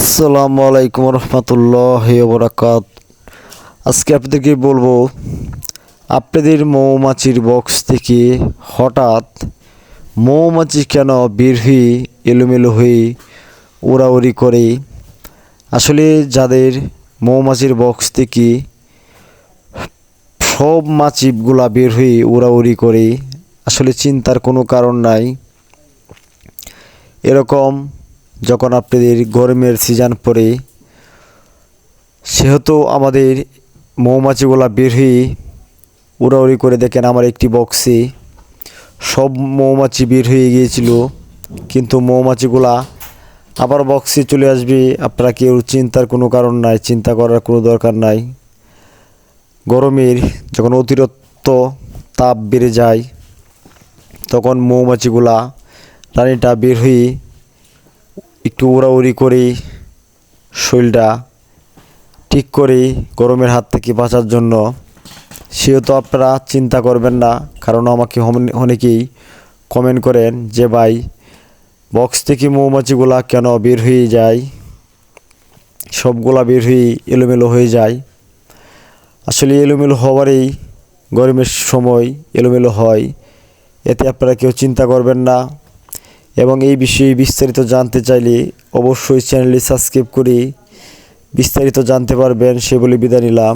আসসালামু আলাইকুম রহমতুল্লাহ বরাকাত। আজকে আপনাদেরকে বলব, আপনাদের মৌমাছির বক্স থেকে হঠাৎ মৌমাছি কেন বের হয়ে এলোমেলো হয়ে উড়াউড়ি করে? আসলে যাদের মৌমাছির বক্স থেকে সব মাছিগুলা বের হয়ে উড়াউড়ি করে, আসলে চিন্তার কোনো কারণ নাই। এরকম যখন আপনাদের গরমের সিজন পড়ে, সেহেতু আমাদের মৌমাছিগুলা বের হয়ে উড়াউড়ি করে দেখেন আমার একটি বক্সে সব মৌমাছি বের হয়ে গিয়েছিল, কিন্তু মৌমাছিগুলা আবার বক্সে চলে আসবে, আপনারা কেউ চিন্তার কোনো কারণ নাই, চিন্তা করার কোনো দরকার নাই। গরমের যখন অতিরিক্ত তাপ বেড়ে যায়, তখন মৌমাছিগুলা রানীটা বের হয়ে একটু উড়াউড়ি করে, শরীরটা ঠিক করে গরমের হাত থেকে বাঁচার জন্য। সেও তো আপনারা চিন্তা করবেন না, কারণ আমাকে অনেকেই কমেন্ট করেন যে, ভাই বক্স থেকে মৌমাছিগুলা কেন বের হয়ে যায়? সবগুলা বের হয়ে এলোমেলো হয়ে যায়। আসলে এলোমেলো হওয়ারই গরমের সময় এলোমেলো হয়, এতে আপনারা কেউ চিন্তা করবেন না। এবং এই বিষয়ে বিস্তারিত জানতে চাইলে অবশ্যই চ্যানেলটি সাবস্ক্রাইব করে বিস্তারিত জানতে পারবেন। সে বলে বিদায় নিলাম।